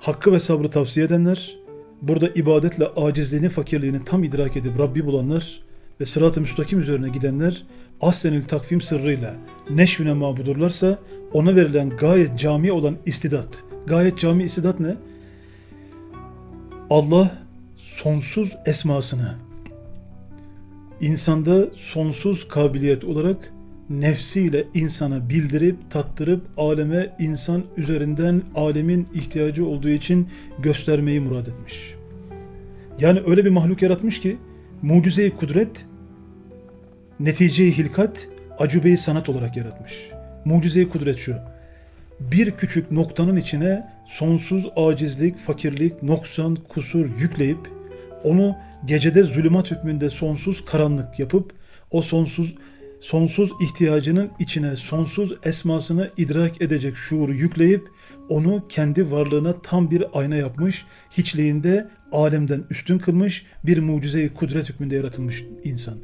hakkı ve sabrı tavsiye edenler, burada ibadetle acizliğini, fakirliğini tam idrak edip Rabbi bulanlar ve sırat-ı müstakim üzerine gidenler aslenil takvim sırrıyla neşvine mabudurlarsa ona verilen gayet cami olan istidat. Gayet cami istidat ne? Allah sonsuz esmasını insanda sonsuz kabiliyet olarak nefsiyle insana bildirip tattırıp aleme insan üzerinden alemin ihtiyacı olduğu için göstermeyi murad etmiş. Yani öyle bir mahluk yaratmış ki mucize-i kudret netice-i hilkat acübe-i sanat olarak yaratmış. Mucize-i kudret şu. Bir küçük noktanın içine sonsuz acizlik, fakirlik, noksan, kusur yükleyip onu gecede zulümat hükmünde sonsuz karanlık yapıp o sonsuz sonsuz ihtiyacının içine sonsuz esmasını idrak edecek şuuru yükleyip onu kendi varlığına tam bir ayna yapmış, hiçliğinde alemden üstün kılmış bir mucize-i kudret hükmünde yaratılmış insan.